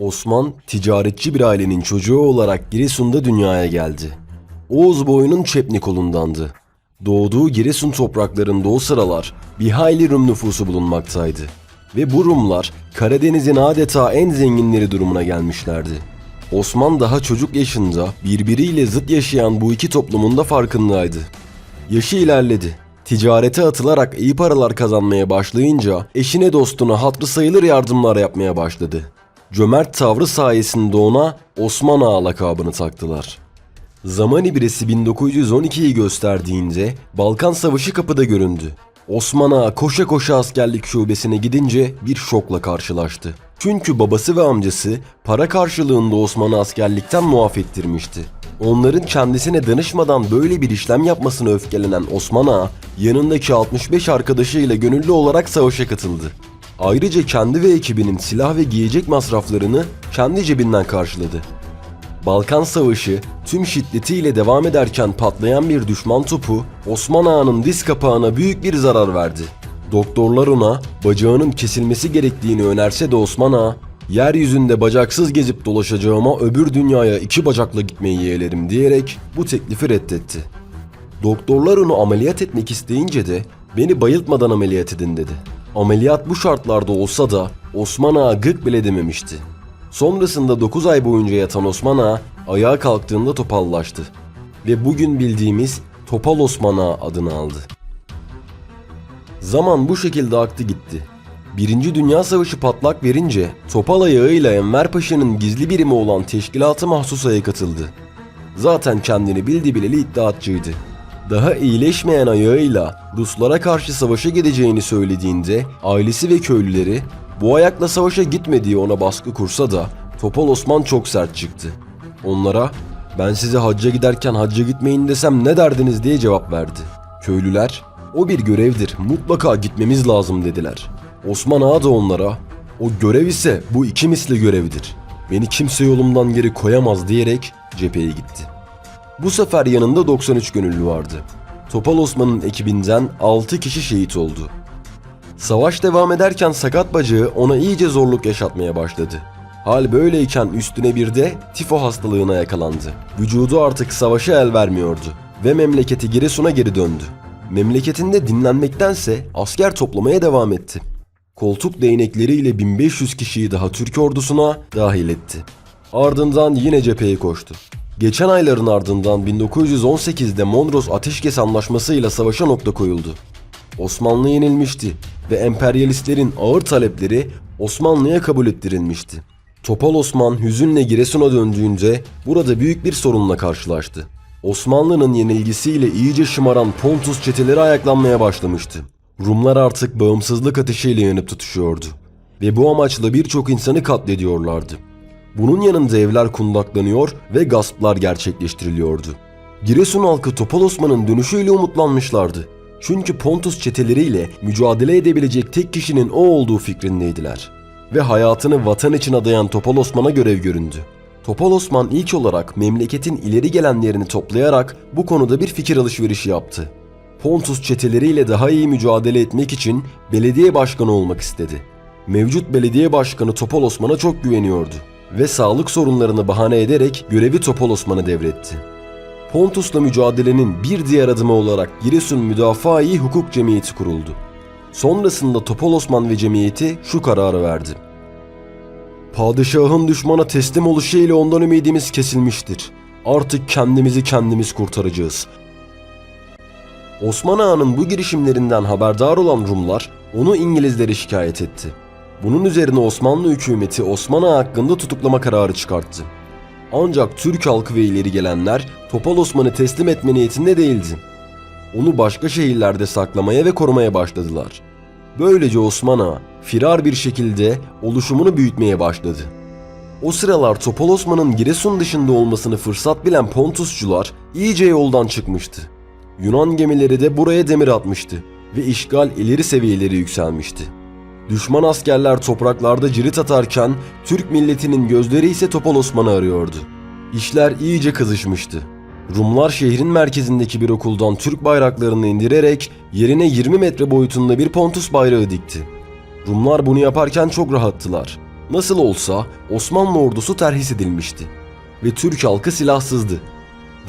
Osman, ticaretçi bir ailenin çocuğu olarak Giresun'da dünyaya geldi. Oğuz boyunun Çepnikolundandı. Doğduğu Giresun topraklarında o sıralar bir hayli Rum nüfusu bulunmaktaydı. Ve bu Rumlar Karadeniz'in adeta en zenginleri durumuna gelmişlerdi. Osman daha çocuk yaşında birbiriyle zıt yaşayan bu iki toplumun da farkındaydı. Yaşı ilerledi. Ticarete atılarak iyi paralar kazanmaya başlayınca eşine dostuna hatırı sayılır yardımlar yapmaya başladı. Cömert tavrı sayesinde ona Osman Ağa lakabını taktılar. Zaman ibresi 1912'yi gösterdiğinde Balkan Savaşı kapıda göründü. Osman Ağa koşa koşa askerlik şubesine gidince bir şokla karşılaştı. Çünkü babası ve amcası para karşılığında Osman'ı askerlikten muaf ettirmişti. Onların kendisine danışmadan böyle bir işlem yapmasına öfkelenen Osman Ağa, yanındaki 65 arkadaşıyla gönüllü olarak savaşa katıldı. Ayrıca kendi ve ekibinin silah ve giyecek masraflarını kendi cebinden karşıladı. Balkan Savaşı tüm şiddetiyle devam ederken patlayan bir düşman topu Osman Ağa'nın diz kapağına büyük bir zarar verdi. Doktorlar ona bacağının kesilmesi gerektiğini önerse de Osman Ağa, yeryüzünde bacaksız gezip dolaşacağıma öbür dünyaya iki bacakla gitmeyi yeğlerim diyerek bu teklifi reddetti. Doktorlar onu ameliyat etmek isteyince de beni bayıltmadan ameliyat edin dedi. Ameliyat bu şartlarda olsa da Osman Ağa gık bile dememişti. Sonrasında 9 ay boyunca yatan Osman Ağa ayağa kalktığında topallaştı. Ve bugün bildiğimiz Topal Osman Ağa adını aldı. Zaman bu şekilde aktı gitti. Birinci Dünya Savaşı patlak verince Topal ayağıyla Enver Paşa'nın gizli birimi olan Teşkilat-ı Mahsusa'ya katıldı. Zaten kendini bildi bileli iddiatçıydı. Daha iyileşmeyen ayağıyla Ruslara karşı savaşa gideceğini söylediğinde ailesi ve köylüleri bu ayakla savaşa gitme diye ona baskı kursa da Topal Osman çok sert çıktı. Onlara ben size hacca giderken hacca gitmeyin desem ne derdiniz diye cevap verdi. Köylüler o bir görevdir mutlaka gitmemiz lazım dediler. Osman Ağa da onlara o görev ise bu iki misli görevdir. Beni kimse yolumdan geri koyamaz diyerek cepheye gitti. Bu sefer yanında 93 gönüllü vardı. Topal Osman'ın ekibinden 6 kişi şehit oldu. Savaş devam ederken sakat bacağı ona iyice zorluk yaşatmaya başladı. Hal böyleyken üstüne bir de tifo hastalığına yakalandı. Vücudu artık savaşa el vermiyordu ve memleketi Giresun'a geri döndü. Memleketinde dinlenmektense asker toplamaya devam etti. Koltuk değnekleriyle 1500 kişiyi daha Türk ordusuna dahil etti. Ardından yine cepheye koştu. Geçen ayların ardından 1918'de Mondros Ateşkes Anlaşması'yla savaşa nokta koyuldu. Osmanlı yenilmişti ve emperyalistlerin ağır talepleri Osmanlı'ya kabul ettirilmişti. Topal Osman hüzünle Giresun'a döndüğünde burada büyük bir sorunla karşılaştı. Osmanlı'nın yenilgisiyle iyice şımaran Pontus çeteleri ayaklanmaya başlamıştı. Rumlar artık bağımsızlık ateşiyle yanıp tutuşuyordu ve bu amaçla birçok insanı katlediyorlardı. Bunun yanında evler kundaklanıyor ve gasplar gerçekleştiriliyordu. Giresun halkı Topal Osman'ın dönüşüyle umutlanmışlardı. Çünkü Pontus çeteleriyle mücadele edebilecek tek kişinin o olduğu fikrindeydiler. Ve hayatını vatan için adayan Topal Osman'a görev göründü. Topal Osman ilk olarak memleketin ileri gelenlerini toplayarak bu konuda bir fikir alışverişi yaptı. Pontus çeteleriyle daha iyi mücadele etmek için belediye başkanı olmak istedi. Mevcut belediye başkanı Topal Osman'a çok güveniyordu ve sağlık sorunlarını bahane ederek görevi Topal Osman'a devretti. Pontus'la mücadelenin bir diğer adımı olarak Giresun Müdafaa-i Hukuk Cemiyeti kuruldu. Sonrasında Topal Osman ve cemiyeti şu kararı verdi. Padişahın düşmana teslim oluşu ile ondan ümidimiz kesilmiştir. Artık kendimizi kendimiz kurtaracağız. Osman Ağa'nın bu girişimlerinden haberdar olan Rumlar onu İngilizlere şikayet etti. Bunun üzerine Osmanlı hükümeti Osman Ağa hakkında tutuklama kararı çıkarttı. Ancak Türk halkı ve ileri gelenler Topal Osman'ı teslim etme niyetinde değildi. Onu başka şehirlerde saklamaya ve korumaya başladılar. Böylece Osman Ağa firar bir şekilde oluşumunu büyütmeye başladı. O sıralar Topal Osman'ın Giresun dışında olmasını fırsat bilen Pontusçular iyice yoldan çıkmıştı. Yunan gemileri de buraya demir atmıştı ve işgal ileri seviyeleri yükselmişti. Düşman askerler topraklarda cirit atarken Türk milletinin gözleri ise Topal Osman'ı arıyordu. İşler iyice kızışmıştı. Rumlar şehrin merkezindeki bir okuldan Türk bayraklarını indirerek yerine 20 metre boyutunda bir Pontus bayrağı dikti. Rumlar bunu yaparken çok rahattılar. Nasıl olsa Osmanlı ordusu terhis edilmişti ve Türk halkı silahsızdı.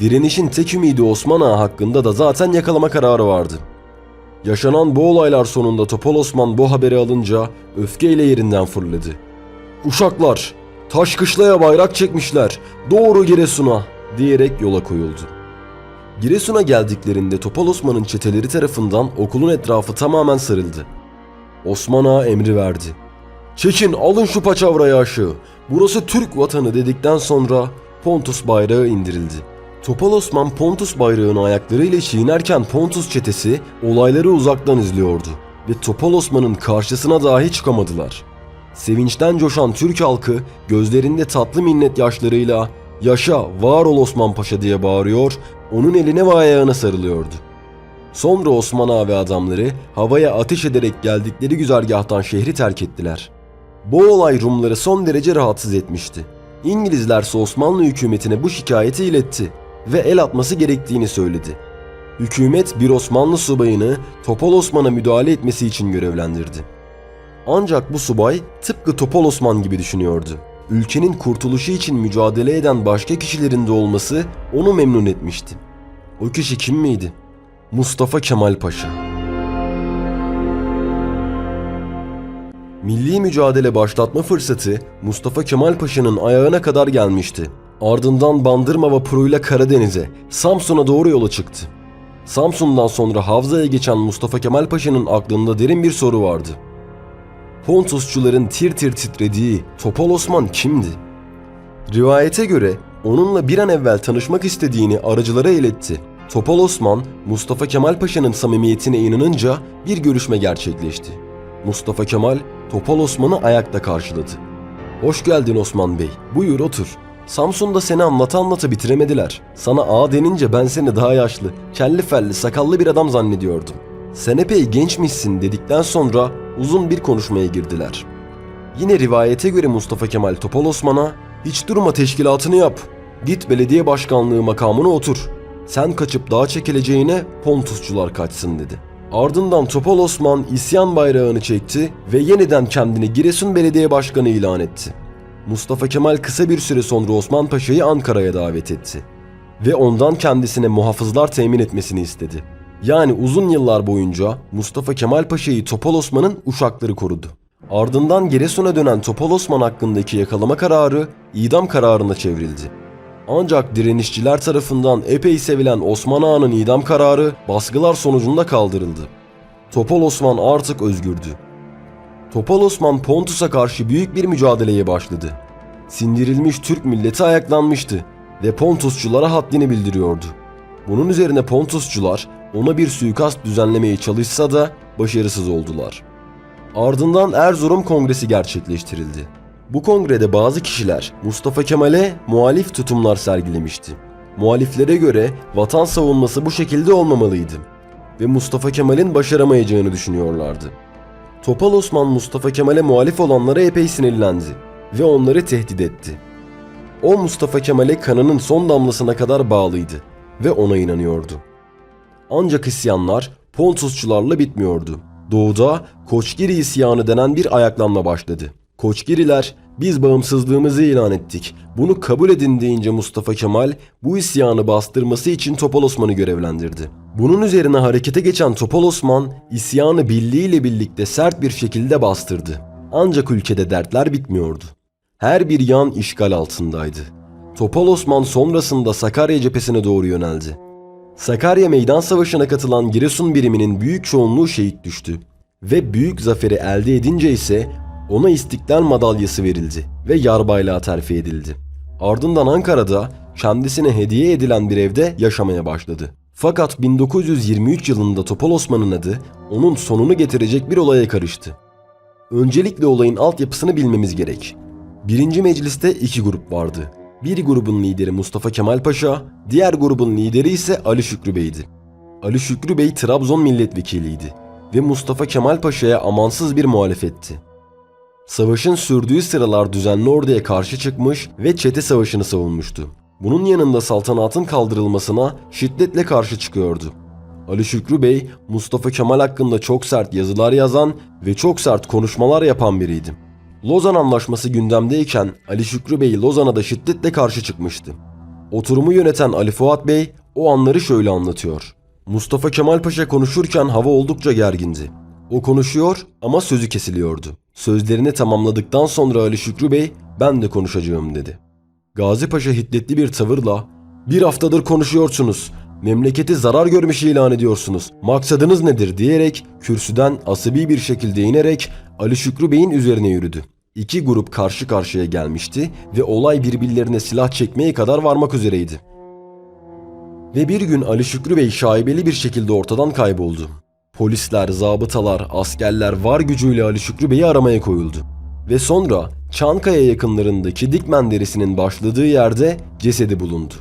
Direnişin tek ümidi Osman Ağa hakkında da zaten yakalama kararı vardı. Yaşanan bu olaylar sonunda Topal Osman bu haberi alınca öfkeyle yerinden fırladı. Uşaklar, Taşkışla'ya bayrak çekmişler, doğru Giresun'a diyerek yola koyuldu. Giresun'a geldiklerinde Topal Osman'ın çeteleri tarafından okulun etrafı tamamen sarıldı. Osman Ağa emri verdi. Çekin alın şu paçavrayı aşağı. Burası Türk vatanı dedikten sonra Pontus bayrağı indirildi. Topal Osman Pontus bayrağını ayaklarıyla çiğnerken Pontus çetesi olayları uzaktan izliyordu ve Topal Osman'ın karşısına dahi çıkamadılar. Sevinçten coşan Türk halkı gözlerinde tatlı minnet yaşlarıyla "Yaşa, var ol Osman Paşa" diye bağırıyor, onun eline ve ayağına sarılıyordu. Sonra Osman Ağa ve adamları havaya ateş ederek geldikleri güzergahtan şehri terk ettiler. Bu olay Rumları son derece rahatsız etmişti. İngilizlerse Osmanlı hükümetine bu şikayeti iletti ve el atması gerektiğini söyledi. Hükümet bir Osmanlı subayını Topal Osman'a müdahale etmesi için görevlendirdi. Ancak bu subay tıpkı Topal Osman gibi düşünüyordu. Ülkenin kurtuluşu için mücadele eden başka kişilerin de olması onu memnun etmişti. O kişi kim miydi? Mustafa Kemal Paşa. Milli mücadele başlatma fırsatı Mustafa Kemal Paşa'nın ayağına kadar gelmişti. Ardından Bandırma vapuruyla Karadeniz'e, Samsun'a doğru yola çıktı. Samsun'dan sonra Havza'ya geçen Mustafa Kemal Paşa'nın aklında derin bir soru vardı. Pontusçuların tir tir titrediği Topal Osman kimdi? Rivayete göre onunla bir an evvel tanışmak istediğini aracılara iletti. Topal Osman, Mustafa Kemal Paşa'nın samimiyetine inanınca bir görüşme gerçekleşti. Mustafa Kemal, Topal Osman'ı ayakta karşıladı. Hoş geldin Osman Bey, buyur otur. Samsun'da seni anlata anlata bitiremediler. Sana ağa denince ben seni daha yaşlı, kelli felli, sakallı bir adam zannediyordum. Sen epey gençmişsin dedikten sonra uzun bir konuşmaya girdiler. Yine rivayete göre Mustafa Kemal Topal Osman'a hiç durma teşkilatını yap. Git belediye başkanlığı makamına otur. Sen kaçıp dağa çekileceğine Pontusçular kaçsın dedi. Ardından Topal Osman isyan bayrağını çekti ve yeniden kendini Giresun Belediye Başkanı ilan etti. Mustafa Kemal kısa bir süre sonra Osman Paşa'yı Ankara'ya davet etti ve ondan kendisine muhafızlar temin etmesini istedi. Yani uzun yıllar boyunca Mustafa Kemal Paşa'yı Topal Osman'ın uşakları korudu. Ardından Giresun'a dönen Topal Osman hakkındaki yakalama kararı idam kararına çevrildi. Ancak direnişçiler tarafından epey sevilen Osman Ağa'nın idam kararı baskılar sonucunda kaldırıldı. Topal Osman artık özgürdü. Topal Osman Pontus'a karşı büyük bir mücadeleye başladı. Sindirilmiş Türk milleti ayaklanmıştı ve Pontusçulara haddini bildiriyordu. Bunun üzerine Pontusçular ona bir suikast düzenlemeye çalışsa da başarısız oldular. Ardından Erzurum Kongresi gerçekleştirildi. Bu kongrede bazı kişiler Mustafa Kemal'e muhalif tutumlar sergilemişti. Muhaliflere göre vatan savunması bu şekilde olmamalıydı ve Mustafa Kemal'in başaramayacağını düşünüyorlardı. Topal Osman Mustafa Kemal'e muhalif olanlara epey sinirlendi ve onları tehdit etti. O Mustafa Kemal'e kanının son damlasına kadar bağlıydı ve ona inanıyordu. Ancak isyanlar Pontusçularla bitmiyordu. Doğuda Koçgiri isyanı denen bir ayaklanma başladı. Koçgiriler biz bağımsızlığımızı ilan ettik. Bunu kabul edin deyince Mustafa Kemal bu isyanı bastırması için Topal Osman'ı görevlendirdi. Bunun üzerine harekete geçen Topal Osman isyanı birliğiyle birlikte sert bir şekilde bastırdı. Ancak ülkede dertler bitmiyordu. Her bir yan işgal altındaydı. Topal Osman sonrasında Sakarya cephesine doğru yöneldi. Sakarya Meydan Savaşı'na katılan Giresun biriminin büyük çoğunluğu şehit düştü. Ve büyük zaferi elde edince ise ona İstiklal Madalyası verildi ve yarbaylığa terfi edildi. Ardından Ankara'da kendisine hediye edilen bir evde yaşamaya başladı. Fakat 1923 yılında Topal Osman'ın adı onun sonunu getirecek bir olaya karıştı. Öncelikle olayın altyapısını bilmemiz gerek. Birinci mecliste iki grup vardı. Bir grubun lideri Mustafa Kemal Paşa, diğer grubun lideri ise Ali Şükrü Bey'di. Ali Şükrü Bey Trabzon milletvekiliydi ve Mustafa Kemal Paşa'ya amansız bir muhalefetti. Savaşın sürdüğü sıralar düzenli orduya karşı çıkmış ve çete savaşını savunmuştu. Bunun yanında saltanatın kaldırılmasına şiddetle karşı çıkıyordu. Ali Şükrü Bey, Mustafa Kemal hakkında çok sert yazılar yazan ve çok sert konuşmalar yapan biriydi. Lozan Anlaşması gündemdeyken Ali Şükrü Bey Lozan'a da şiddetle karşı çıkmıştı. Oturumu yöneten Ali Fuat Bey o anları şöyle anlatıyor. Mustafa Kemal Paşa konuşurken hava oldukça gergindi. O konuşuyor ama sözü kesiliyordu. Sözlerini tamamladıktan sonra Ali Şükrü Bey ben de konuşacağım dedi. Gazi Paşa hiddetli bir tavırla bir haftadır konuşuyorsunuz. Memleketi zarar görmüş ilan ediyorsunuz. Maksadınız nedir diyerek kürsüden asabi bir şekilde inerek Ali Şükrü Bey'in üzerine yürüdü. İki grup karşı karşıya gelmişti ve olay birbirlerine silah çekmeye kadar varmak üzereydi. Ve bir gün Ali Şükrü Bey şaibeli bir şekilde ortadan kayboldu. Polisler, zabıtalar, askerler var gücüyle Ali Şükrü Bey'i aramaya koyuldu. Ve sonra Çankaya yakınlarındaki Dikmen Deresi'nin başladığı yerde cesedi bulundu.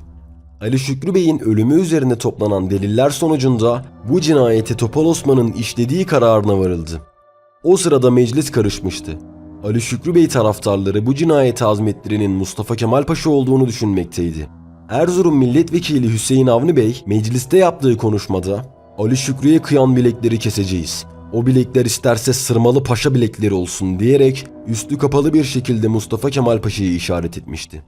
Ali Şükrü Bey'in ölümü üzerine toplanan deliller sonucunda bu cinayeti Topal Osman'ın işlediği kararına varıldı. O sırada meclis karışmıştı. Ali Şükrü Bey taraftarları bu cinayeti azmettirinin Mustafa Kemal Paşa olduğunu düşünmekteydi. Erzurum Milletvekili Hüseyin Avni Bey mecliste yaptığı konuşmada Ali Şükrü'ye kıyan bilekleri keseceğiz. O bilekler isterse sırmalı paşa bilekleri olsun diyerek üstü kapalı bir şekilde Mustafa Kemal Paşa'yı işaret etmişti.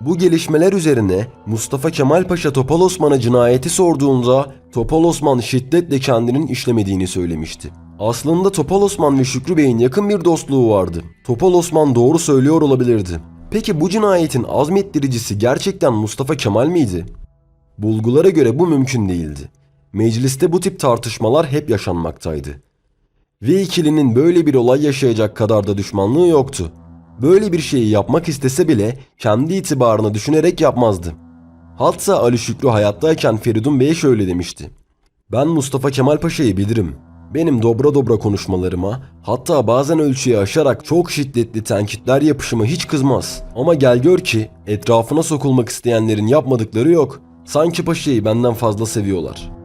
Bu gelişmeler üzerine Mustafa Kemal Paşa Topal Osman'a cinayeti sorduğunda Topal Osman şiddetle kendinin işlemediğini söylemişti. Aslında Topal Osman ve Şükrü Bey'in yakın bir dostluğu vardı. Topal Osman doğru söylüyor olabilirdi. Peki bu cinayetin azmettiricisi gerçekten Mustafa Kemal miydi? Bulgulara göre bu mümkün değildi. Mecliste bu tip tartışmalar hep yaşanmaktaydı. Ve ikilinin böyle bir olay yaşayacak kadar da düşmanlığı yoktu. Böyle bir şeyi yapmak istese bile kendi itibarını düşünerek yapmazdı. Hatta Ali Şükrü hayattayken Feridun Bey'e şöyle demişti. Ben Mustafa Kemal Paşa'yı bilirim. Benim dobra dobra konuşmalarıma, hatta bazen ölçüyü aşarak çok şiddetli tenkitler yapışıma hiç kızmaz. Ama gel gör ki etrafına sokulmak isteyenlerin yapmadıkları yok. Sanki paşayı benden fazla seviyorlar.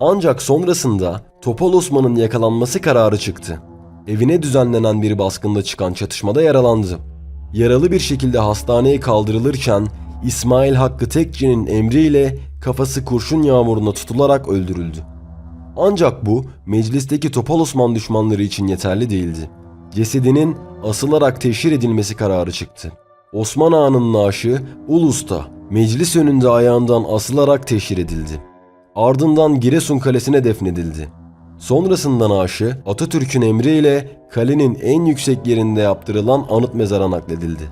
Ancak sonrasında Topal Osman'ın yakalanması kararı çıktı. Evine düzenlenen bir baskında çıkan çatışmada yaralandı. Yaralı bir şekilde hastaneye kaldırılırken İsmail Hakkı Tekçi'nin emriyle kafası kurşun yağmuruna tutularak öldürüldü. Ancak bu meclisteki Topal Osman düşmanları için yeterli değildi. Cesedinin asılarak teşhir edilmesi kararı çıktı. Osman Ağa'nın naaşı Ulus'ta meclis önünde ayağından asılarak teşhir edildi. Ardından Giresun Kalesi'ne defnedildi. Sonrasında naaşı Atatürk'ün emriyle kalenin en yüksek yerinde yaptırılan anıt mezara nakledildi.